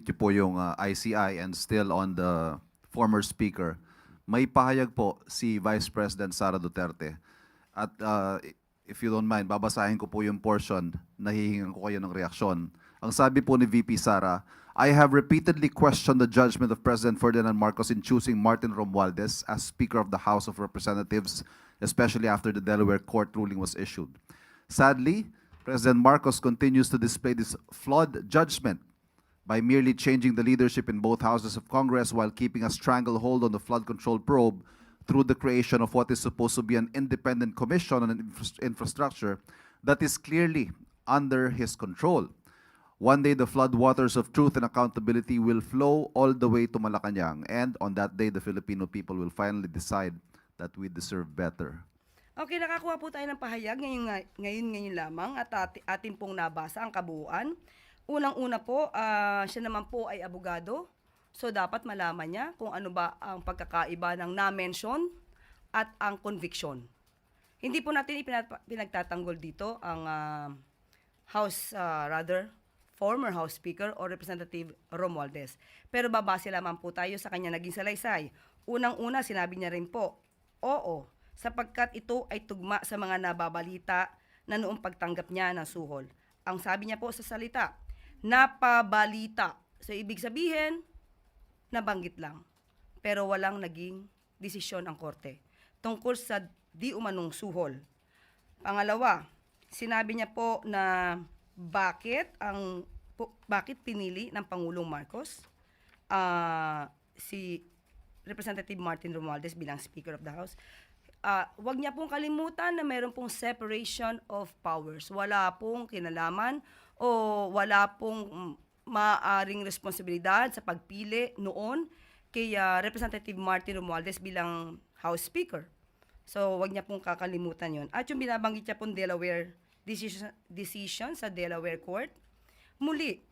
niyo po yung uh, ICI and still on the former speaker, may pahayag po si Vice President Sara Duterte. At uh, if you don't mind, babasahin ko po yung portion, nahihingan ko kayo ng reaksyon. Ang sabi po ni VP Sara, I have repeatedly questioned the judgment of President Ferdinand Marcos in choosing Martin Romualdez as Speaker of the House of Representatives, especially after the Delaware court ruling was issued. Sadly, President Marcos continues to display this flawed judgment by merely changing the leadership in both houses of Congress while keeping a stranglehold on the flood control probe through the creation of what is supposed to be an independent commission on infras- infrastructure that is clearly under his control. One day, the floodwaters of truth and accountability will flow all the way to Malacanang, and on that day, the Filipino people will finally decide that we deserve better. Okay, nakakuha po tayo ng pahayag ngayon, nga- ngayon, ngayon lamang at ati, atin pong nabasa ang kabuuan. Unang-una po, ah, siya naman po ay abogado. So, dapat malaman niya kung ano ba ang pagkakaiba ng na-mention at ang conviction. Hindi po natin ipinat- pinagtatanggol dito ang ah, House, ah, rather, former House Speaker o Representative Romualdez. Pero babase lamang po tayo sa kanya naging salaysay. Unang-una, sinabi niya rin po, oo, sapagkat ito ay tugma sa mga nababalita na noong pagtanggap niya ng suhol. Ang sabi niya po sa salita, napabalita. So, ibig sabihin, nabanggit lang. Pero walang naging desisyon ang korte tungkol sa di umanong suhol. Pangalawa, sinabi niya po na bakit ang bakit pinili ng Pangulong Marcos ah, si Representative Martin Romualdez bilang Speaker of the House. Ah, wag niya pong kalimutan na mayroon pong separation of powers. Wala pong kinalaman o wala pong maaring responsibilidad sa pagpili noon kay ah, Representative Martin Romualdez bilang House Speaker. So, wag niya pong kakalimutan yon. At yung binabanggit niya pong Delaware decision, decision sa Delaware Court, muli,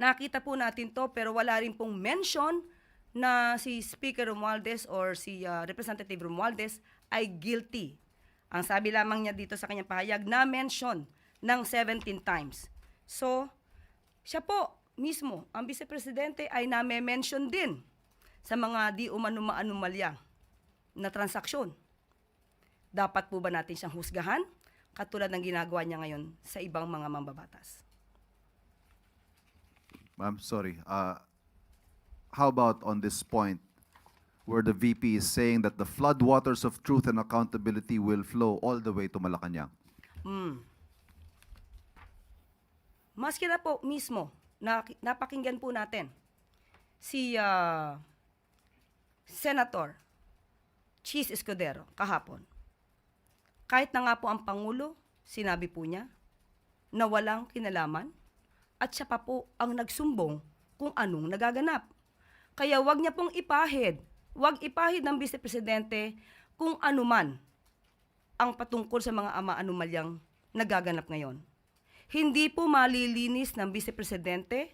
nakita po natin to pero wala rin pong mention na si Speaker Romualdez or si uh, Representative Romualdez ay guilty. Ang sabi lamang niya dito sa kanyang pahayag na mention ng 17 times. So, siya po mismo, ang Vice Presidente ay name-mention din sa mga di umano anomalya na transaksyon. Dapat po ba natin siyang husgahan katulad ng ginagawa niya ngayon sa ibang mga mambabatas? I'm sorry. Uh, how about on this point where the VP is saying that the floodwaters of truth and accountability will flow all the way to Malacanang? Mm. Maski na po mismo, na, napakinggan po natin si ah, Senator Cheese Escudero kahapon. Kahit na nga po ang Pangulo, sinabi po niya na walang kinalaman at siya pa po ang nagsumbong kung anong nagaganap. Kaya wag niya pong ipahid, wag ipahid ng Vice Presidente kung anuman ang patungkol sa mga ama anomalyang nagaganap ngayon. Hindi po malilinis ng Vice Presidente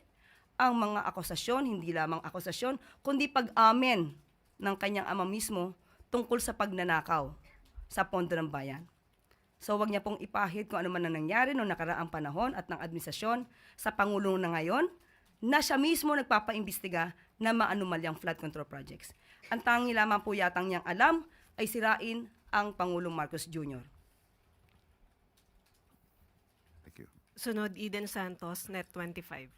ang mga akusasyon, hindi lamang akusasyon, kundi pag-amen ng kanyang ama mismo tungkol sa pagnanakaw sa pondo ng bayan. So wag niya pong ipahid kung ano man ang nangyari noong nakaraang panahon at ng administrasyon sa Pangulo na ngayon na siya mismo nagpapaimbestiga na maanumalyang flood control projects. Ang tangi lamang po yatang niyang alam ay sirain ang Pangulong Marcos Jr. Thank you. Sunod, Eden Santos, Net 25.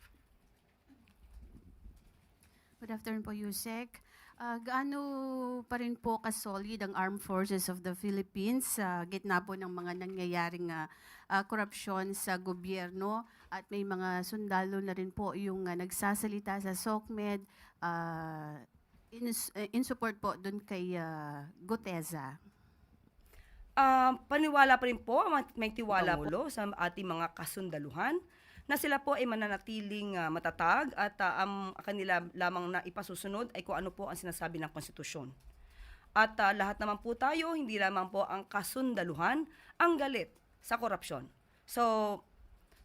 Good afternoon po, Yusek. Ah, gaano pa rin po kasolid ang Armed Forces of the Philippines sa gitna po ng mga nangyayaring ah, ah, korupsyon sa gobyerno at may mga sundalo na rin po yung ah, nagsasalita sa SOCMED ah, in, in support po dun kay ah, Guteza. Ah, paniwala pa rin po, ma- may tiwala po sa ating mga kasundaluhan na sila po ay mananatiling ah, matatag at ah, ang kanila lamang na ipasusunod ay kung ano po ang sinasabi ng konstitusyon. At ah, lahat naman po tayo, hindi lamang po ang kasundaluhan ang galit sa korupsyon. So,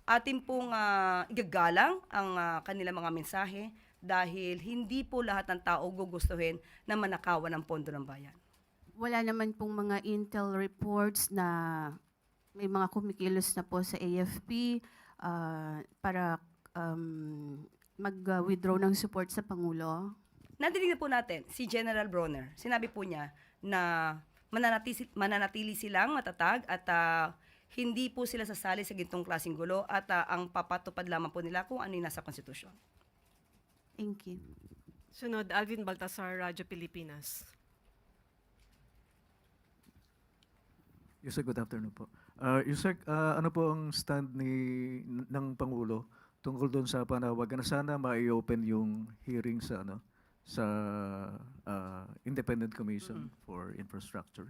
atin pong ah, igagalang ang ah, kanilang mga mensahe dahil hindi po lahat ng tao gugustuhin na manakawan ng pondo ng bayan. Wala naman pong mga intel reports na may mga kumikilos na po sa AFP ah, para um, mag-withdraw ng support sa Pangulo? Nadinig na po natin si General Bronner. Sinabi po niya na mananatili, mananatili silang matatag at ah, hindi po sila sasali sa gintong klaseng gulo at ah, ang papatupad lamang po nila kung ano yung nasa konstitusyon. Thank you. Sunod, Alvin Baltasar, Radyo Pilipinas. Yusek, good afternoon po. Uh, Yusek, ah, ano po ang stand ni ng Pangulo tungkol doon sa panawagan na sana ma-open yung hearing sa ano sa ah, Independent Commission for Infrastructure?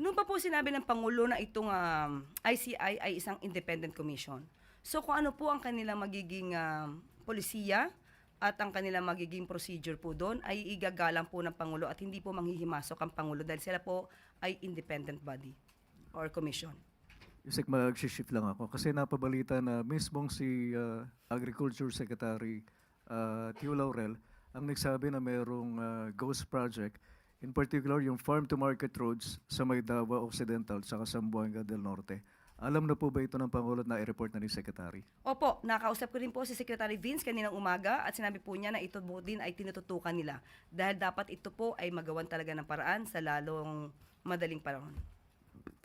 Noon pa po sinabi ng Pangulo na itong um, ICI ay isang independent commission. So kung ano po ang kanilang magiging um, polisiya at ang kanilang magiging procedure po doon ay igagalang po ng Pangulo at hindi po manghihimasok ang Pangulo dahil sila po ay independent body or commission. Yusek, mag-shift lang ako kasi napabalita na mismong si ah, Agriculture Secretary uh, Tio Laurel ang nagsabi na mayroong ah, ghost project in particular yung farm to market roads sa may Davao Occidental sa Sambuanga del Norte. Alam na po ba ito ng Pangulo at na-report na ni Secretary? Opo, nakausap ko rin po si Secretary Vince kaninang umaga at sinabi po niya na ito po din ay tinututukan nila dahil dapat ito po ay magawan talaga ng paraan sa lalong madaling panahon.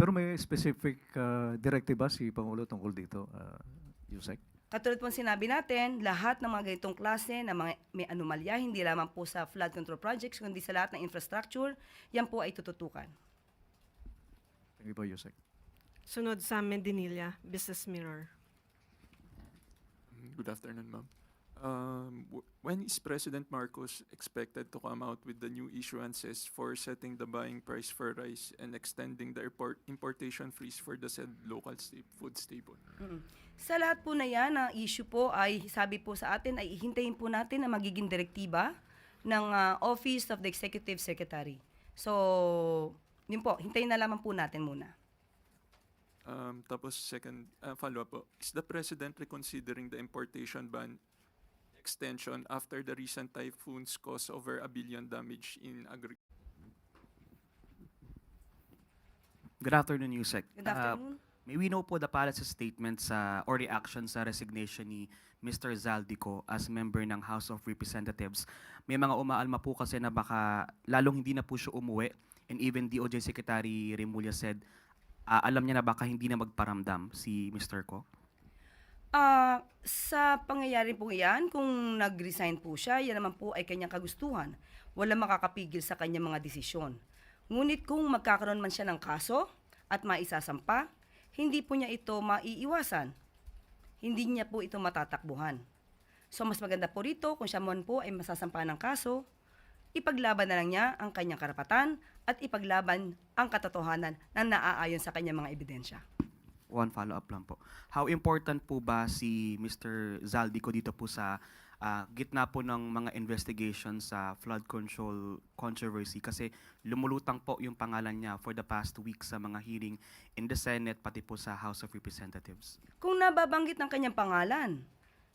Pero may specific uh, directive ba si Pangulo tungkol dito, uh, Yusek? Katulad po ng sinabi natin, lahat ng mga ganitong klase na mga may anomalya, hindi lamang po sa flood control projects, kundi sa lahat ng infrastructure, yan po ay tututukan. Thank you po, Yusek. Sunod, Sam Mendinilla, Business Mirror. Good afternoon, ma'am. Um, w- when is President Marcos expected to come out with the new issuances for setting the buying price for rice and extending the import- importation freeze for the said local sta- food staple? Mm. Sa lahat po na yan, ang issue po ay, sabi po sa atin, ay ihintayin po natin na magiging direktiba ng ah, Office of the Executive Secretary. So, yun po, hintayin na lamang po natin muna. Um, tapos second uh, follow-up po, is the President reconsidering the importation ban extension after the recent typhoons caused over a billion damage in agri- Good afternoon, Yusek. Good Uh, afternoon. may we know po the palace's statement sa or reaction sa resignation ni Mr. Zaldico as member ng House of Representatives. May mga umaalma po kasi na baka lalong hindi na po siya umuwi and even DOJ Secretary Remulla said ah, alam niya na baka hindi na magparamdam si Mr. Ko. Ah, sa pangyayari po yan, kung nag-resign po siya, yan naman po ay kanyang kagustuhan. Walang makakapigil sa kanyang mga desisyon. Ngunit kung magkakaroon man siya ng kaso at maisasampa, hindi po niya ito maiiwasan. Hindi niya po ito matatakbuhan. So mas maganda po rito kung siya man po ay masasampa ng kaso, ipaglaban na lang niya ang kanyang karapatan at ipaglaban ang katotohanan na naaayon sa kanyang mga ebidensya. One follow-up lang po. How important po ba si Mr. Zaldico dito po sa ah, gitna po ng mga investigation sa flood control controversy? Kasi lumulutang po yung pangalan niya for the past week sa mga hearing in the Senate pati po sa House of Representatives. Kung nababanggit ng kanyang pangalan,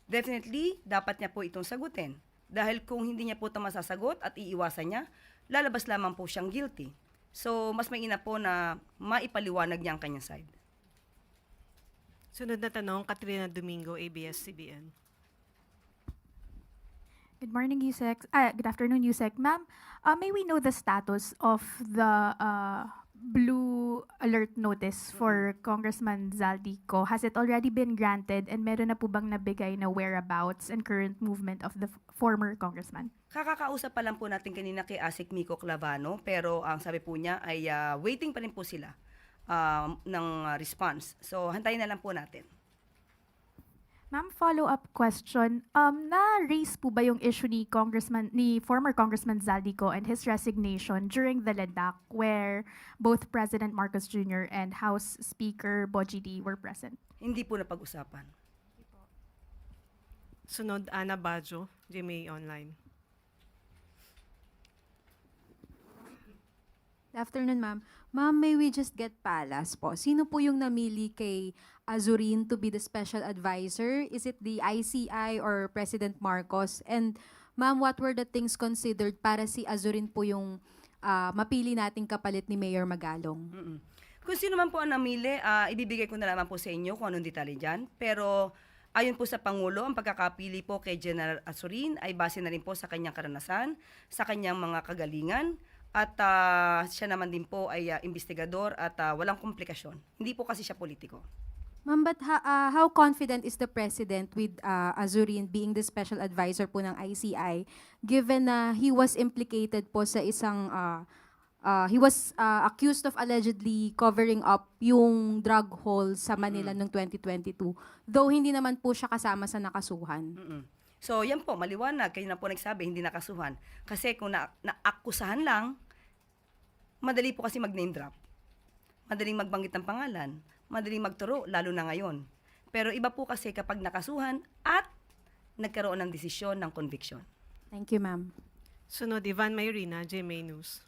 definitely dapat niya po itong sagutin. Dahil kung hindi niya po ito masasagot at iiwasan niya, lalabas lamang po siyang guilty. So, mas mainam po na maipaliwanag niya ang kanyang side. Sunod na tanong, Katrina Domingo, ABS-CBN. Good morning, Yusek. Ah, good afternoon, Yusek. Ma'am, uh, may we know the status of the uh, blue alert notice for Congressman Zaldico? Has it already been granted and meron na po bang nabigay na whereabouts and current movement of the former congressman? Kakakausap pa lang po natin kanina kay Asik Miko Clavano, pero ang sabi po niya ay ah, waiting pa rin po sila ah, ng ah, response. So, hantayin na lang po natin. Ma'am, follow-up question. Um, na-raise po ba yung issue ni Congressman, ni former Congressman Zaldico and his resignation during the LEDAC where both President Marcos Jr. and House Speaker Boji D were present? Hindi po napag-usapan. Sunod, Ana Bajo, GMA Online. Afternoon, ma'am. Ma'am, may we just get palas po? Sino po yung namili kay Azurin to be the special advisor? Is it the ICI or President Marcos? And ma'am, what were the things considered para si Azurin po yung ah, mapili nating kapalit ni Mayor Magalong? Mm-mm. Kung sino man po ang namili, ah, ibibigay ko na lamang po sa inyo kung anong detalye dyan. Pero Ayon po sa Pangulo, ang pagkakapili po kay General Azurin ay base na rin po sa kanyang karanasan, sa kanyang mga kagalingan, at ah, siya naman din po ay ah, investigador at ah, walang komplikasyon. Hindi po kasi siya politiko. Ma'am, but ha- ah, how confident is the President with ah, Azurin being the special advisor po ng ICI given na he was implicated po sa isang ah, ah, he was ah, accused of allegedly covering up yung drug haul sa Manila noong 2022 though hindi naman po siya kasama sa nakasuhan. Mm-mm. So, yan po, maliwanag. Kayo na po nagsabi, hindi nakasuhan. Kasi kung na, naakusahan lang, madali po kasi mag-name drop. Madaling magbanggit ng pangalan. Madaling magturo, lalo na ngayon. Pero iba po kasi kapag nakasuhan at nagkaroon ng desisyon ng conviction. Thank you, ma'am. Sunod, Ivan Mayrina, GMA News.